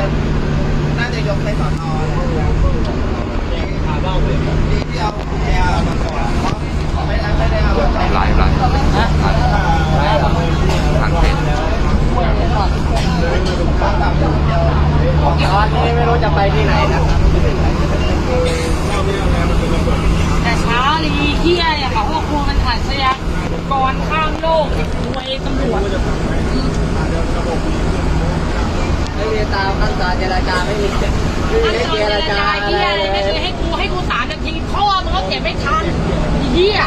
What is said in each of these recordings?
จะน่าจะยกไปสอนอแหละขาเบ้าเลยดีที่เอาแอร์มาก่อนเพราะไม่ได้ไม่ได้เอาหลายหลายผ่านผ่านเพจตอนนี้ไม่รู้จะไปที่ไหนนะครับแต่เช้าลีเฮียเนี่ยเขาบอกครูมันถ่ายสยากรข้ามโลกมวยตำรวจ ไม่มีตามขั้นตอนเจรจาไม่มีไม่ขั้นมีตอนเจเจรรจาจาอะไรเฮียเลเลยไม่เคยยให้กูให้กูสามนาทีพ่อมันก็เก็บไม่ทันเฮีย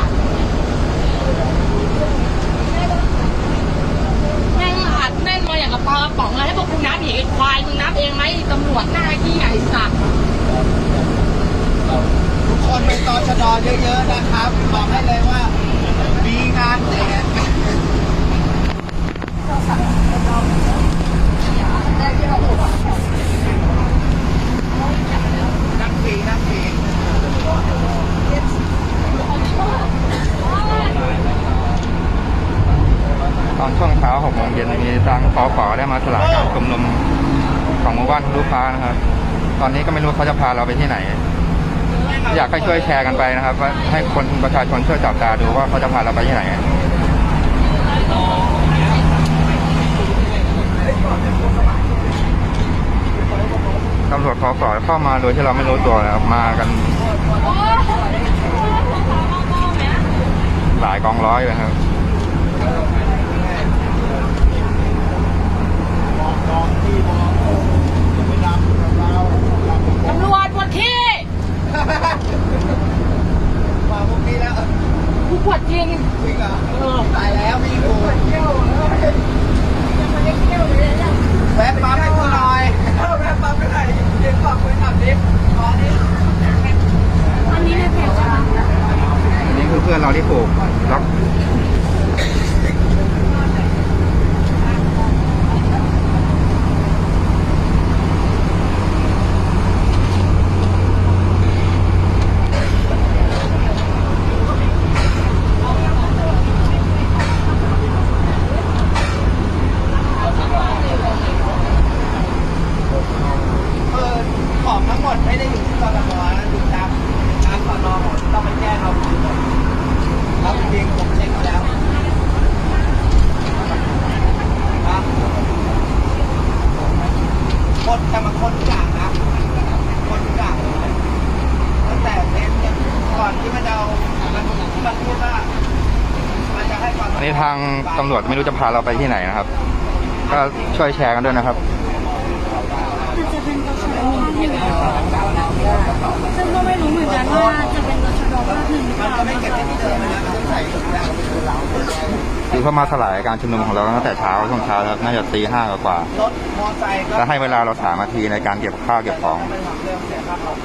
แม่งอัดแน่นมาอย่างกับปลากระป๋องเลยให้พวกกูนับอีกไอ้ควายมึงนับเองไหมตำรวจหน้าขี้ไอ้สัตว์ทุกคนเป็นตชดเยอะๆนะครับ บอกให้เลยว่า มีงานแจก ตอนช่วงเช้าหกโมงเย็นมีทางคอขอได้มาสลายการชุมนุมของหมู่บ้านทะลุฟ้านะครับ ตอนนี้ก็ไม่รู้เขาจะพาเราไปที่ไหน อยากให้ช่วยแชร์กันไปนะครับว่าให้คนประชาชนช่วยจับตาดูว่าเขาจะพาเราไปที่ไหนำรวจคอขอเข้ามาโดยที่เราไม่รู้ตัวนะครับมากัน หลายกองร้อยเลยครับตำรวจปวดขี้มาพวกนี้แล้วกูปวดจริงวิ่งอะเออตายแล้วมีกูแวะปั๊มให้กูหน่อย อันนี้ในเพจจะมา อันนี้คือเพื่อนเราที่ผูกล็อก เออของทั้งหมดไม่ได้อยู่ที่กรทมนะอยู่ตามตามสอนอหมดต้องไปแจ้งเราคืนหมดเราจริงๆผมเช็คมาแล้วครับคนแต่มาคนทุกอย่างนะคนทุกอย่างเลยตั้งแต่เทปเนี่ยก่อนที่มันจะเอามันมันพูดว่ามันจะให้ความ อันนี้ทางตำรวจไม่รู้จะพาเราไปที่ไหนนะครับ ก็ช่วยแชร์กันด้วยนะครับมันจะเป็นตชดภาคหนึ่งซึ่งก็ไม่รู้เหมือนกันว่าจะเป็นตชดภาคหนึ่งหรือเปมันล่าจะไม่เก็บที่เดิมนะมันจะใส่ถุงยางคือเข้ามาสลายการชุมนุมของเราตั้งแต่เช้าช่วงเช้าครับน่าจะตีห้ากว่ารถมอไซค์ก็ๆแล้วให้เวลาเราสามนาทีในการเก็บข้าวเก็บของ ไปทำเรื่องเสียค่าปรับ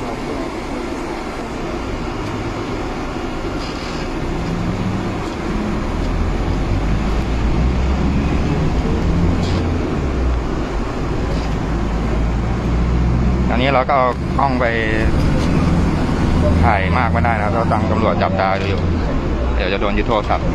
อั นนี้เราก็เอากล้องไปถ่ายมากไม่ได้นะครับเราตังตำรวจจับตาอยู่ เดี๋ยวจะโดนยึดโทรศัพท์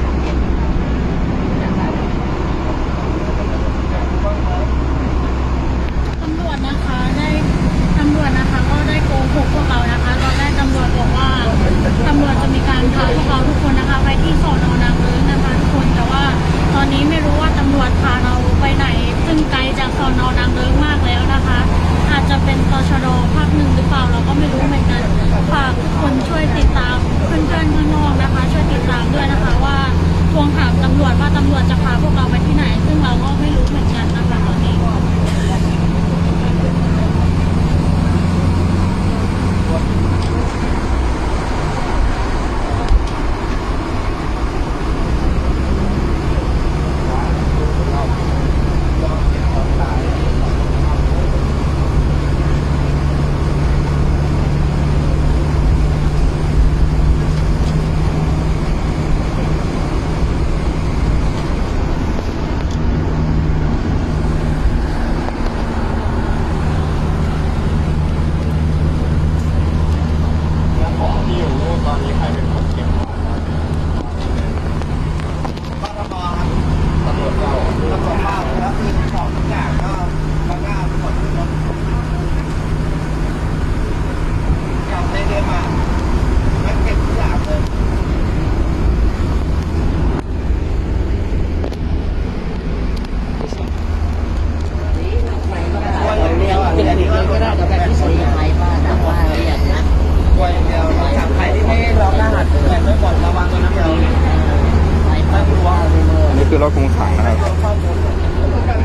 อันนี้คือรถคุมขังนะครับ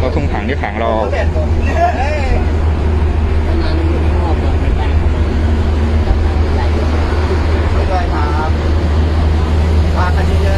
รถคุมขังที่ขังเราครับพาคันนี้เยอะ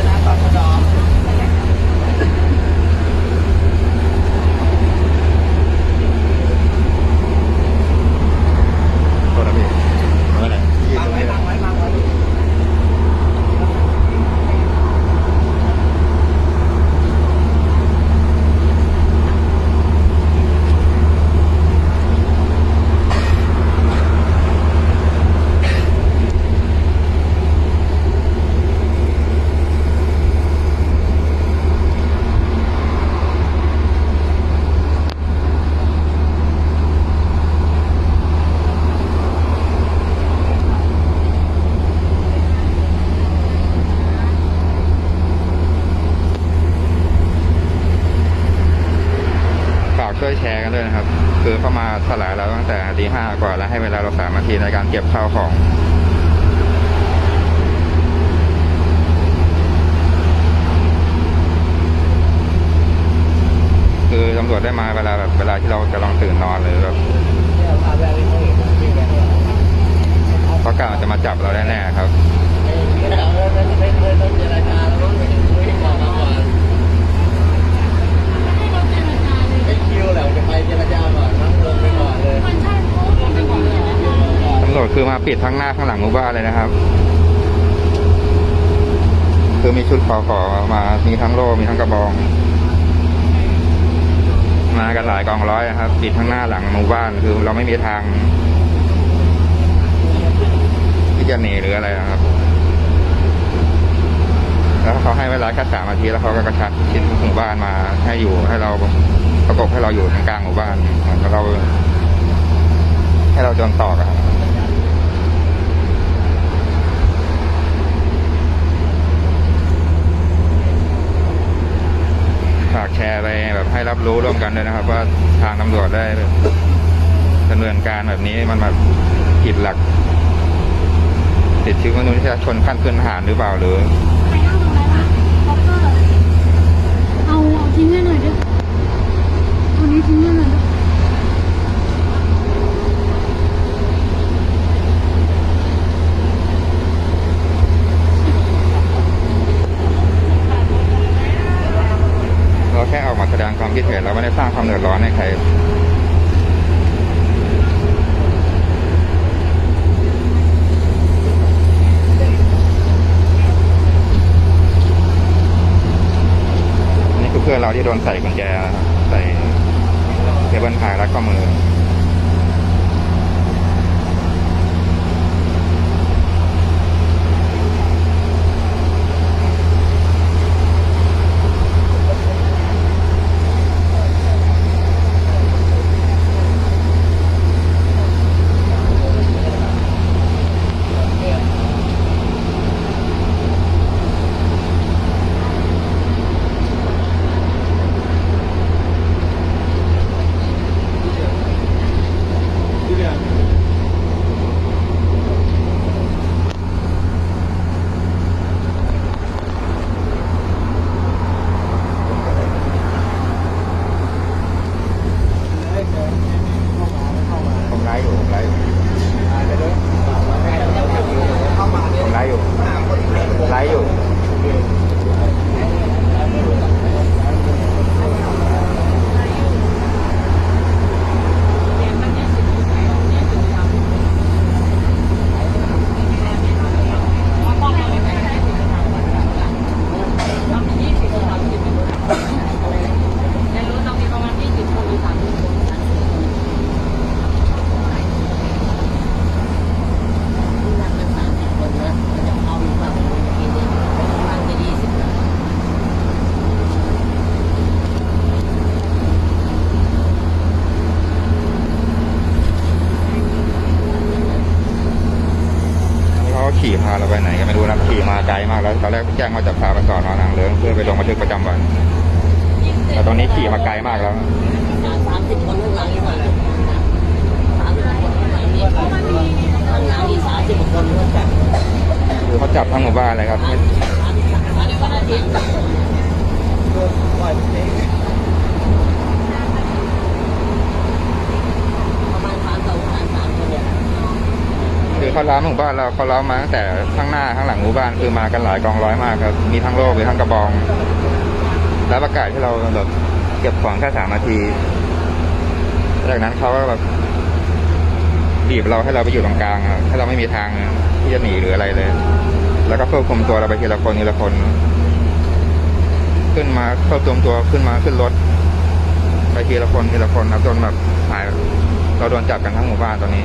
ทีในการเก็บข้าวของคือตำรวจได้มาเวลาแบบเวลาที่เราจะลองตื่นนอนหรือแบบเลยแวะไปเขาเห็นวิ่งไปเนี่ยเขาจะมาจับเราแน่ ปิดทั้งหน้าข้างหลังหมู่บ้านเลยนะครับ คือมีชุดขอขอมา มีทั้งโล่มีทั้งกระบอง มากันหลายกองร้อยนะครับ ปิดทั้งหน้าหลังหมู่บ้านคือเราไม่มีทาง ที่จะหนีหรืออะไรนะครับ แล้วเขาให้เวลาแค่สามนาทีแล้วเขาก็กระชับชิ้นหมู่บ้านมาให้อยู่ให้เราประกบให้เราอยู่ตรงกลางหมู่บ้านเหมือนกับเราให้เราโดนตอกอครับ ฝากแชร์ไปแบบ ให้รับรู้ร่วมกันด้วยนะครับ ว่าทางตำรวจได้ดำเนินการแบบนี้มันแบบผิดหลักติดชิวมนุษยชนขั้นพื้นฐานหรือเปล่าหรือไปนั่งตรงนั้นนะล็อกเอร์เอาเอาทิ้งให้หน่อยดิตัวนี้ทิ้งให้หน่อยดิ เราแค่ออกมางเฉยๆเราไม่ได้สร้างความเดือดร้อนให้ใครนี่คือเพื่อนเราที่โดนใส่กุญแจใส่เคเบิลพายรัดข้อมือ ผมไลฟ์อยู่ผมไลฟ์อยู่ เข้ามาเนี่ย ผมไลฟ์อยู่ หาคนเก่ง ไลฟ์อยู่ ในรถเรามีประมาณ20คนหรือ30คน นั่งเป็นสามสิบคนนะจะเอาอีกฝั่งหนึ่งกินเนี่ยประมาณจะยี่สิบ เขาเราไปไหนก็ไม่รู้นะขี่มาไกลมากแล้วตอนแรกแจ้งว่าจะพาไปสอนอนางเลิ้งเพื่อไปลงบันทึกประจำวัน แต่ตอนนี้ขี่มาไกลมากแล้วสามสิบคนข้างหลังนี่มาสามสิบคนข้างหลังนี่ข้างหลังนี่สามสิบคนก็จับคือเขาจับทั้งหมู่บ้านเลยครับไม่ สามสิบสามสิบวันอาทิตย์ ไปล่อยเอง ประมาณสามสองสามสามคนเนี่ย คือเขาล้อมหมู่บ้านเราเขาล้อมมาตั้งแต่ข้างหน้าข้างหลังหมู่บ้านคือมากันหลายกองร้อยมากครับ มีทั้งโลกมีทั้งกระบอง แล้วประกาศที่เราแบบเก็บของแค่สามนาที จากนั้นเขาก็แบบบีบเราให้เราไปอยู่ตรงกลางอะให้เราไม่มีทางที่จะหนีหรืออะไรเลย แล้วก็ควบคุมตัวเราไปทีละคนทีละคน ขึ้นมาควบคุมตัวขึ้นมาขึ้นรถไปทีละคนทีละคนครับจนแบบหายเราโดนจับกันทั้งหมู่บ้านตอนนี้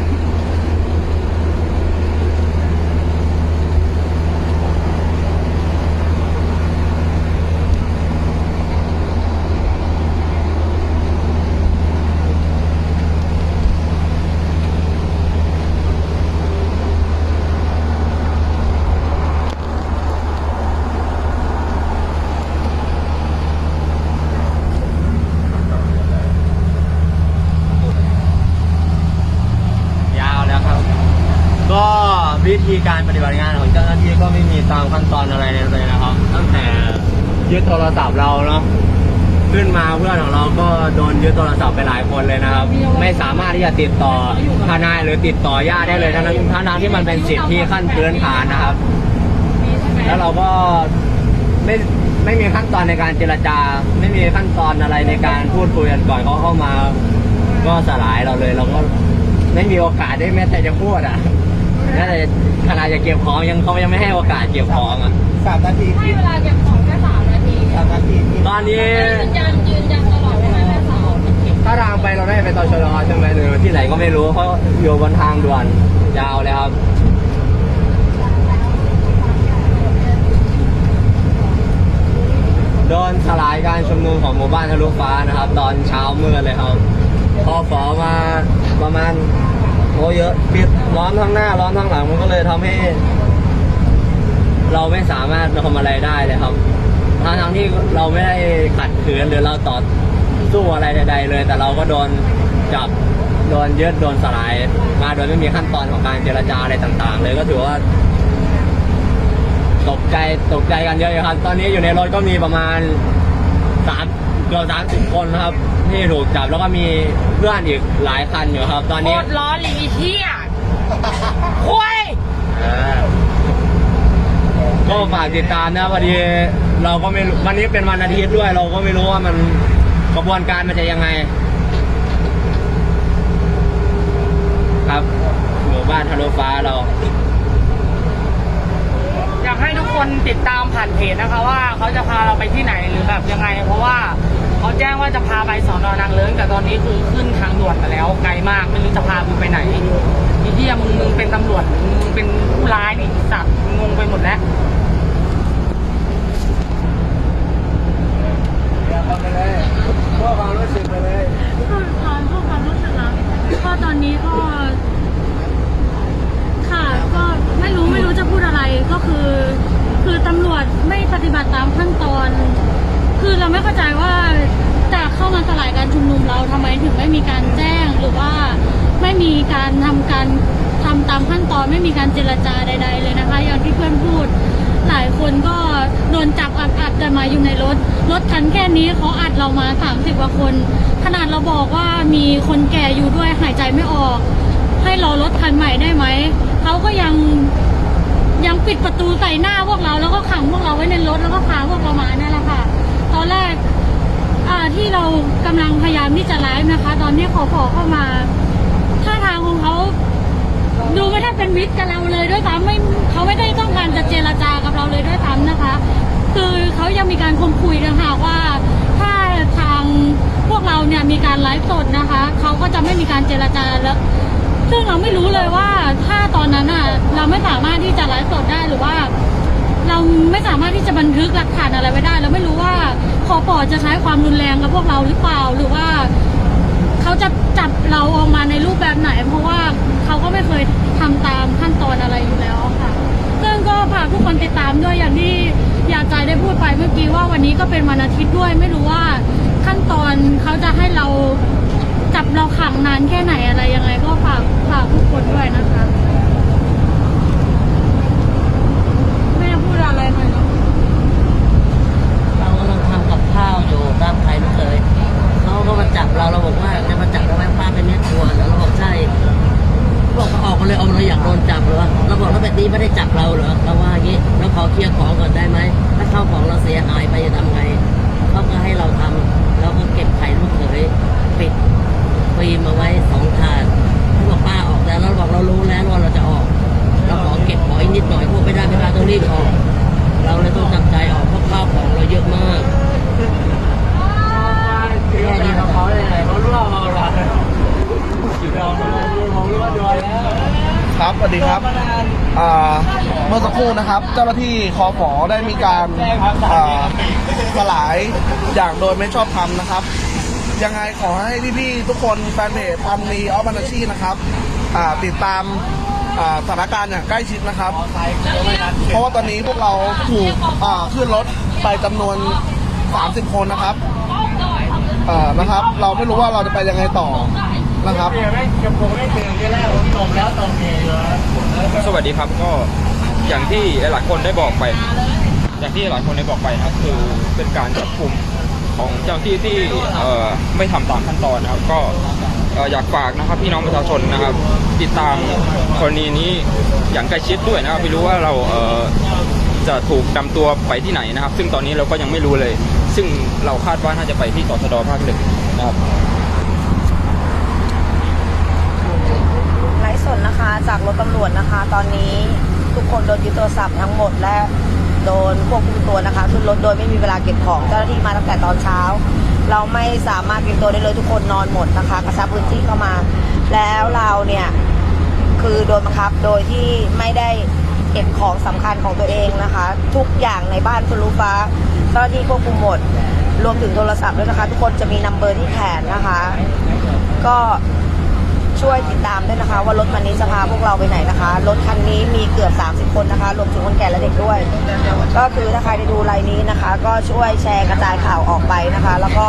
ธีการปฏิบัติงานของเจ้าหน้าที่ก็ไม่มีตามขั้นตอนอะไรเลยนะครับ ตั้งแต่ยึดโทรศัพท์เราเนาะขึ้นมาเพื่อนของเราก็โดนยึดโทรศัพท์ไปหลายคนเลยนะครับ ไม่สามารถที่จะติดต่อทนายหรือติดต่อญาติได้เลยทั้งนั้นทั้งที่มันเป็นสิทธิขั้นพื้นฐานนะครับ แล้วเราก็ไม่ไม่มีขั้นตอนในการเจรจา ไม่มีขั้นตอนอะไรในการพูดคุยกันก่อนเขาเข้ามา ก็สลายเราเลย เราก็ไม่มีโอกาสได้แม้แต่จะพูดอะ แม้แต่ขนาดจะเก็บของยังเขายังไม่ให้โอกาสเก็บของอะ สามนาทีให้เวลาเก็บของแค่สามนาทีสามนาทีตอนนี้ยืนยันยืนยันตลอดว่าแค่สามนาทีถ้าทางไปเราได้ไปตชดใช่ไหมหรือที่ไหนก็ไม่รู้เพราะอยู่บนทางด่วนยาวเลยครับโดนสลายการชุมนุมของหมู่บ้านทะลุฟ้านะครับ ตอนเช้ามืดเลยครับพอฝอมาประมาณ โอ้เยอะปิดล้อมทั้งหน้าล้อมทั้งหลังมันก็เลยทำให้ เราไม่สามารถทำอะไรได้เลยครับทั้งทั้งที่เราไม่ได้ขัดขืนหรือเราต่อสู้อะไรใด ๆ เลย แต่เราก็โดนจับโดนยึดโดนสลาย มาโดยไม่มีขั้นตอนของการเจรจาอะไรต่าง ๆ เลยก็ถือว่า ตกใจตกใจกันเยอะอยู่ครับ ตอนนี้อยู่ในรถก็มีประมาณสาม เกือบสามสิบคนนะครับ ที่ถูกจับแล้วก็มีเพื่อนอีกหลายคันอยู่ครับ ตอนโคนี้ตรร้อนเลยไอ้เหี้ยคุยอ่าก็ฝากติดตามนะพอดีเราก็ไม่รู้วันนี้เป็นวันอาทิตย์ด้วย เราก็ไม่รู้ว่ามันกระบวนการมันจะยังไง ครับหมู่บ้านทะลุฟ้าเรา อยากให้ทุกคนติดตามผ่านเพจนะคะว่าเขาจะพาเราไปที่ไหนหรือแบบยังไง เพราะว่า เขาแจ้งว่าจะพาไปสอนอนางเลิ้งแต่ตอนนี้คือขึ้นทางด่วนมาแล้วไกลมากไม่รู้จะพามึงไปไหนไอ้เหี้ยมึงมึงเป็นตำรวจมึงเป็นผู้ร้ายนี่ไอ้สัตว์งงไปหมดแล้วไปเลยพวกความรู้สึกไปเลยก็ตอนพวกความรู้สึกเราก็ตอนนี้ก็ ค่ะก็ไม่รู้ไม่รู้จะพูดอะไรก็คือ คือตำรวจไม่ปฏิบัติตามขั้นตอน คือเราไม่เข้าใจว่าจะเข้ามาสลายการชุมนุมเราทำไมถึงไม่มีการแจ้งหรือว่าไม่มีการทำการทำตามขั้นตอนไม่มีการเจรจาใด ๆ เลยนะคะ อย่างที่เพื่อนพูด หลายคนก็โดนจับอัดอัดกันมาอยู่ในรถ รถคันแค่นี้เขาอัดเรามา30กว่าคน ขนาดเราบอกว่ามีคนแก่อยู่ด้วยหายใจไม่ออก ให้รอรถคันใหม่ได้ไหมเขาก็ยังยังปิดประตูใส่หน้าพวกเราแล้วก็ขังพวกเราไว้ในรถแล้วก็พาพวกเรามาเนี่ยแหละค่ะ อนแรกที่เรากำลังพยายามที่จะไลฟ์นะคะ ตอนนี้ขอขอเข้ามาท่าทางของเขาดูไม่ได้เป็นมิตรกับเราเลยด้วยซ้ำไม่เขาไม่ได้ต้องการจะเจรจากับเราเลยด้วยซ้ำนะคะ คือเขายังมีการคมคุยกันค่ะว่าถ้าทางพวกเราเนี่ยมีการไลฟ์สดนะคะเขาก็จะไม่มีการเจรจาแล้ว ซึ่งเราไม่รู้เลยว่าถ้าตอนนั้นอะเราไม่สามารถที่จะไลฟ์สดได้หรือว่า เราไม่สามารถที่จะบันทึกหลักฐานอะไรไว้ได้ เราไม่รู้ว่าคอปอจะใช้ความรุนแรงกับพวกเราหรือเปล่าหรือว่าเขาจะจับเราออกมาในรูปแบบไหน เพราะว่าเขาก็ไม่เคยทำตามขั้นตอนอะไรอยู่แล้วค่ะซึ่งก็ฝากทุกคนติดตามด้วยอย่างที่อยากใจได้พูดไปเมื่อกี้ว่าวันนี้ก็เป็นวันอาทิตย์ด้วย ไม่รู้ว่าขั้นตอนเขาจะให้เราจับเราขังนานแค่ไหนอะไรยังไง ก็ฝากฝากทุกคนด้วยนะคะ เมื่อสักครู่นะครับ เจ้าหน้าที่คอฝอได้มีการอ่าสลายอย่างโดยไม่ชอบธรรมนะครับ ยังไงขอให้พี่ๆทุกคนแฟนเพจพันมีออฟบันชีนะครับอ่าติดตามอ่าสถานการณ์อย่างใกล้ชิดนะครับ เพราะว่าตอนนี้พวกเราถูกอ่าขึ้นรถไปจำนวน 30 คนนะครับอ่านะครับ เราไม่รู้ว่าเราจะไปยังไงต่อ นะครับ สวัสดีครับก็อย่างที่หลายคนได้บอกไป อย่างที่หลายคนได้บอกไปนะครับคือเป็นการจับกลุ่มของเจ้าที่ที่ไม่ทำตามขั้นตอนนะครับ ก็อยากฝากนะครับพี่น้องประชาชนนะครับ ติดตามกรณีนี้อย่างใกล้ชิดด้วยนะครับไม่รู้ว่าเราเจะถูกนำตัวไปที่ไหนนะครับ ซึ่งตอนนี้เราก็ยังไม่รู้เลย ซึ่งเราคาดว่าน่าจะไปที่ตชดภาคหนึ่งนะครับ ไลฟ์สด นะคะจากรถตำรวจนะคะ ตอนนี้ทุกคนโดนยึดโทรศัพท์ทั้งหมดและโดนควบคุมตัวนะคะขึ้นรถโดยไม่มีเวลาเก็บของเจ้าหน้าที่มาตั้งแต่ตอนเช้า เราไม่สามารถเก็บตัวได้เลยทุกคนนอนหมดนะคะ กระชับพื้นที่เข้ามา แล้วเราเนี่ยคือโดนบังคับโดยที่ไม่ได้เก็บของสำคัญของตัวเองนะคะ ทุกอย่างในบ้านคุณรู้ฟ้าเจ้าหน้าที่ควบคุมหมดรวมถึงโทรศัพท์ด้วยนะคะ ทุกคนจะมีนัมเบอร์ที่แขนนะคะ ก็ ช่วยติดตามด้วยนะคะ ว่ารถคันนี้จะพาพวกเราไปไหนนะคะ รถคันนี้มีเกือบ 30 คนนะคะ รวมถึงคนแก่และเด็กด้วย ก็คือถ้าใครได้ดูไลน์นี้นะคะ ก็ช่วยแชร์กระจายข่าวออกไปนะคะ แล้วก็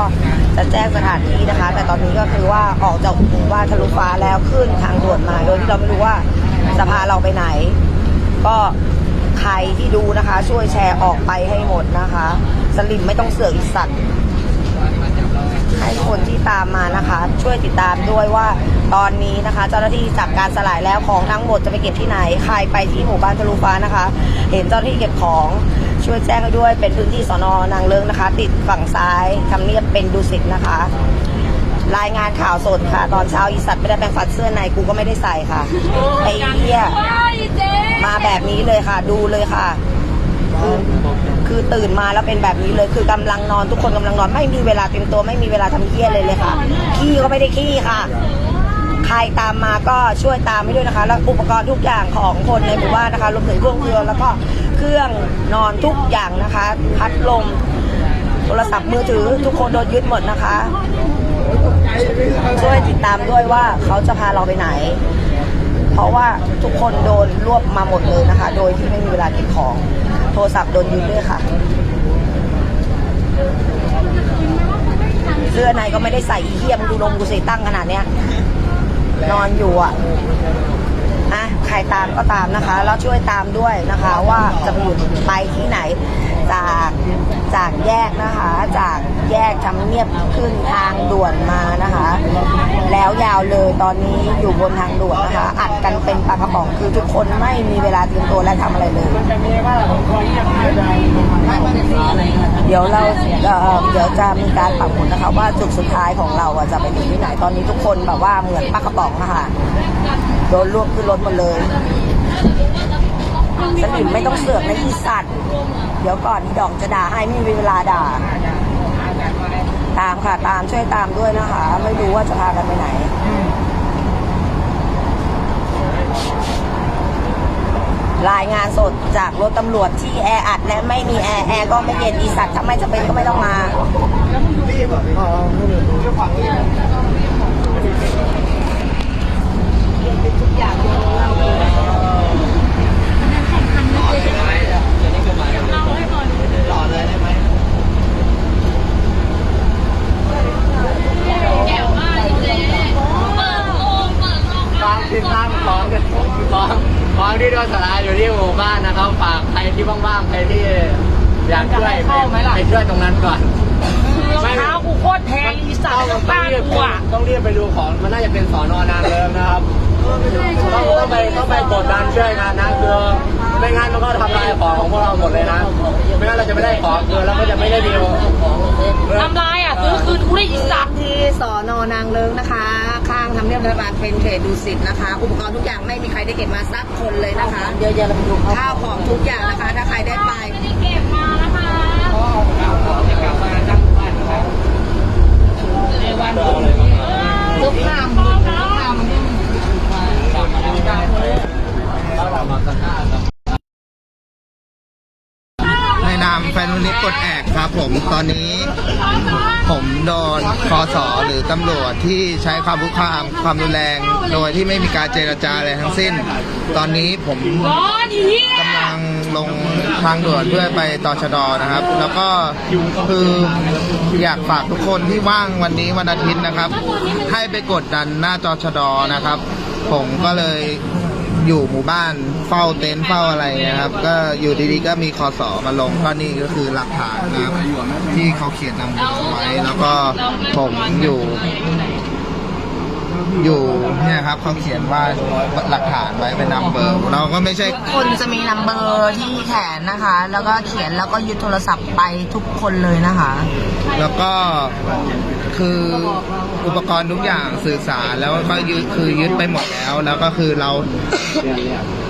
จะแจ้งสถานที่นะคะ แต่ตอนนี้ก็คือว่าออกจากหมู่บ้านทะลุฟ้าแล้วขึ้นทางด่วนมา โดยที่เราไม่รู้ว่าจะพาเราไปไหน ก็ใครที่ดูนะคะ ช่วยแชร์ออกไปให้หมดนะคะ สลิมไม่ต้องเสือกอีสัตว์ให้คนที่ตามมานะคะ ช่วยติดตามด้วยว่า ตอนนี้นะคะ เจ้าหน้าที่จับการสลายแล้วของทั้งหมดจะไปเก็บที่ไหน ใครไปที่หมู่บ้านทะลุฟ้านะคะ เห็นเจ้าหน้าที่เก็บของช่วยแจ้งด้วยเป็นพื้นที่สอนอนางเลิงนะคะ ติดฝั่งซ้ายทำเนียบเป็นดุสิตนะคะ รายงานข่าวสดค่ะ ตอนเช้าอีสัตว์ไม่ได้แปลงฟันเสื้อในกูก็ไม่ได้ใส่ค่ะไอ้เหี้ยมาแบบนี้เลยค่ะ ดูเลยค่ะคือคือตื่นมาแล้วเป็นแบบนี้เลย คือกำลังนอนทุกคนกำลังนอนไม่มีเวลาเตรียมตัวไม่มีเวลาทำเยี่ยเลยเลยค่ะขี้ก็ไม่ได้ขี้ค่ะ ใครตามมาก็ช่วยตามให้ด้วยนะคะ แล้วอุปกรณ์ทุกอย่างของคนในหมู่บ้านนะคะรวมถึงเครื่องเรือแล้วก็เครื่องนอนทุกอย่างนะคะ พัดลมโทรศัพท์มือถือทุกคนโดนยึดหมดนะคะ ช่วยติดตามด้วยว่าเขาจะพาเราไปไหน เพราะว่าทุกคนโดนรวบมาหมดเลยนะคะ โดยที่ไม่มีเวลาเก็บของ โทรศัพท์โดนยึดด้วยค่ะเสื้อในก็ไม่ได้ใส่อีเทียมงดูลมกูสิตั้งขนาดเนี้ย นอนอยู่อะอะใครตามก็ตามนะคะแล้วช่วยตามด้วยนะคะ ว่าจะไปอยู่ไปที่ไหนจากจากแยกนะคะ จาก แยกทำเนียบขึ้นทางด่วนมานะคะ แล้วยาวเลยตอนนี้อยู่บนทางด่วนนะคะ อัดกันเป็นปากระป๋องคือทุกคนไม่มีเวลาเตรียมตัวและทำอะไรเลย เดี๋ยวเราเอ่อเดี๋ยวจะมีการปักหมุดนะคะ ว่าจุดสุดท้ายของเราอะจะไปถึงที่ไหนตอนนี้ทุกคนแบบว่าเหมือนปากระป๋องนะคะโดนรวบขึ้นรถหมดเลยสลิมไม่ต้องเสือกนะอีสัตว์ เดี๋ยวก่อนอีดอกจะด่าให้ไม่มีเวลาด่า ตามค่ะตามช่วยตามด้วยนะคะ ไม่รู้ว่าจะพากันไปไหน รายงานสดจากรถตำรวจที่แออัดและไม่มีแอร์แอร์ก็ไม่เย็นอีสัตว์ถ้าไม่จะเป็นก็ไม่ต้องมาของที่ตั้งของของของที่โดนสลายอยู่ที่หมู่บ้านนะครับ ฝากใครที่ว่างๆใครที่อยากช่วยไปไปช่วยตรงนั้นก่อน รองเท้ากูโคตรแพงอีสัตว์ ต้อง บ้าน รีบ กูอะ ต้องรีบไปดูของมันน่าจะเป็นสอนอนางเลิมนะครับต้องต้องไปต้องไปกดดัน ช่วยงานนะคือไม่งั้นมันก็ทำลายของของพวกเราหมดเลยนะไม่งั้นเราจะไม่ได้ของคือเราก็จะไม่ได้ดีลทำลายอะซื้อคืนกูได้อีสัตว์ที่สอนอนางเลิงนะคะ ข้างทำเนียบรัฐบาลเป็นเขตดูสิตนะคะ อุปกรณ์ทุกอย่างไม่มีใครได้เก็บมาสักคนเลยนะคะเดี๋ยวจะดูข้าวของทุกอย่างนะคะ ถ้าใครได้ไปทุกห้ามทุก ในนามแฟนวันนี้กดแอกครับผมตอนนี้ ผมโดนคอสอหรือตำรวจที่ใช้ความคุกคามความรุนแรง โดยที่ไม่มีการเจรจาอะไรทั้งสิ้น ตอนนี้ผมกำลังลงทางด่วนเพื่อไปต่อชะดอนะครับ แล้วก็คืออยากฝากทุกคนที่ว่างวันนี้วันอาทิตย์นะครับ ให้ไปกดดันหน้าจอชะดอนะครับ ผมก็เลย อยู่หมู่บ้านเฝ้าเต็นท์เฝ้าอะไรนะครับ ก็อยู่ดีๆก็มีคอสอมาลงก็นี่ก็คือหลักฐานนะครับที่เขาเขียนนำเอาไว้ แล้วก็ผมอยู่ อยู่เนี่ยครับเขาเขียนว่าหลักฐานไว้เป็นนัมเบอร์ เราก็ไม่ใช่คนจะมีนัมเบอร์ที่แขนนะคะ แล้วก็เขียนแล้วก็ยึดโทรศัพท์ไปทุกคนเลยนะคะ แล้วก็ คืออุปกรณ์ทุกอย่างสื่อสารแล้วก็ยึดคือยึดไปหมดแล้ว แล้วก็คือเรา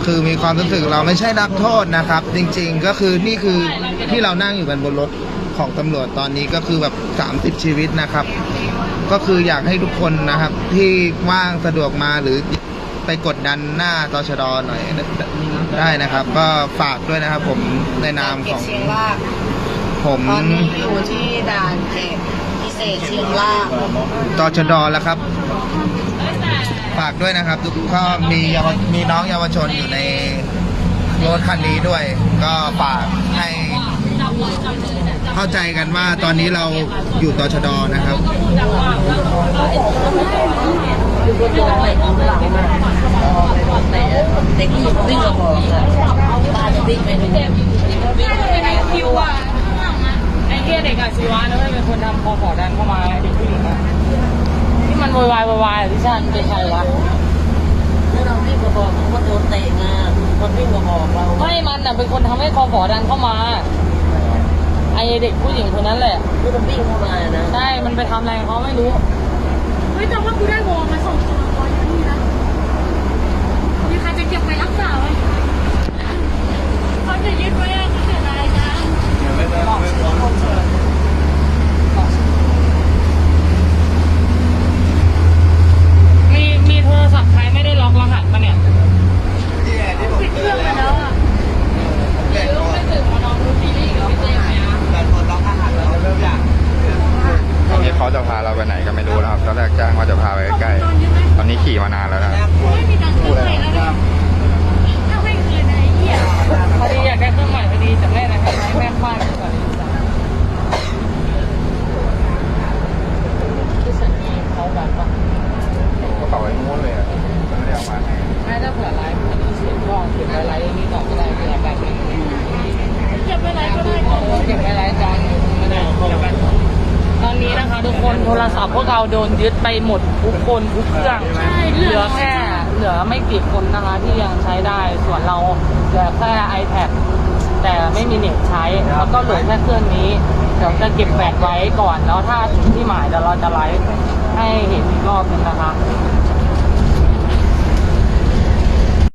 คือมีความรู้สึกเราไม่ใช่นักโทษนะครับ จริง ๆ ก็คือนี่คือที่เรานั่งอยู่กันบนรถของตำรวจตอนนี้ก็คือแบบ 30 ชีวิตนะครับ ก็คืออยากให้ทุกคนนะครับ ที่ว่างสะดวกมาหรือไปกดดันหน้าตชดหน่อยได้นะครับ ก็ฝากด้วยนะครับ ผมในนามของเชียงรากผมตอนนี้อยู่ที่ด่านเก็บ พิเศษเชียงรากตชดแล้วครับ ฝากด้วยนะครับ ทุกก็มีเยาวมีน้องเยาวชนอยู่ในรถคันนี้ด้วย ก็ฝากให้ เข้าใจกันว่าตอนนี้เราอยู่ตชดนะครับคือคนจะไปทำหลังมาแต่เด็กที่วิ่งมาบอกอะป้าจะวิ่งไปดูวิ่งไปไหนคิวอะ ไอ้เหี้ยเด็กอาชีวะนะเว้ยเป็นคนทำคอขอดันเข้ามาเด็กผู้หญิงอะที่มันโวยวายโวยวายอะที่ฉันเป็นใครวะแล้วเราวิ่งมาบอกว่าโดนเตะงานคนวิ่งมาบอกเราไม่มันอะเป็นคนทำให้คอขอดันเข้ามาไอเด็กผู้หญิงคนนั้นแหละคือมันวิ่งเข้ามานะใช่มันไปทำอะไรเขาไม่รู้เฮ้ยแต่ว่ากูได้วอลมาส่งตัวร้อยนี่นะมีใครจะเก็บไปรักษาไหมเขาจะยึดไว้อะเขาเสียดายนะ มีมีโทรศัพท์ใครไม่ได้ล็อกรหัสปะเนี่ยปิดเครื่องไปแล้วอะตอนนี้เขาจะพาเราไปไหนก็ไม่รู้นะครับตอนแรกแจ้งว่าจะพาไปใกล้ๆตอนนี้ขี่มานานแล้วนะ ไม่มีการเคลื่อนไหวแล้วนะถ้าไม่คืนไอ้เหี้ย พอดีอยากได้เครื่องใหม่พอดีจะแม่นะครับให้แม่ฟาดก่อนที่สัญญาเขาแบบว่า กระเป๋าไอ้นู้นเลยอะไม่ได้เอามาให้ แม่ถ้าเผื่อไลฟ์มันเสียงก็เก็บไว้ไลฟ์นี่ต่อก็ได้เผื่อแบบนี้ เก็บไว้ไหนก็ได้ก่อน เก็บไว้ไลฟ์จานไม่ได้ตอนนี้นะคะทุกคนโทรศัพท์พวกเราโดนยึดไป หมดทุกคนทุกเครื่องใช่เหลือแค่ เหลือไม่กี่คนนะคะที่ยังใช้ได้ ส่วนเราเหลือแค่ iPad แต่ไม่มีเน็ตใช้ แล้วก็เหลือแค่เครื่องนี้ เดี๋ยวจะเก็บแบตไว้ก่อน แล้วถ้าถึงที่หมายเดี๋ยวเราจะไลฟ์ให้เห็นอีกรอบนึงนะคะ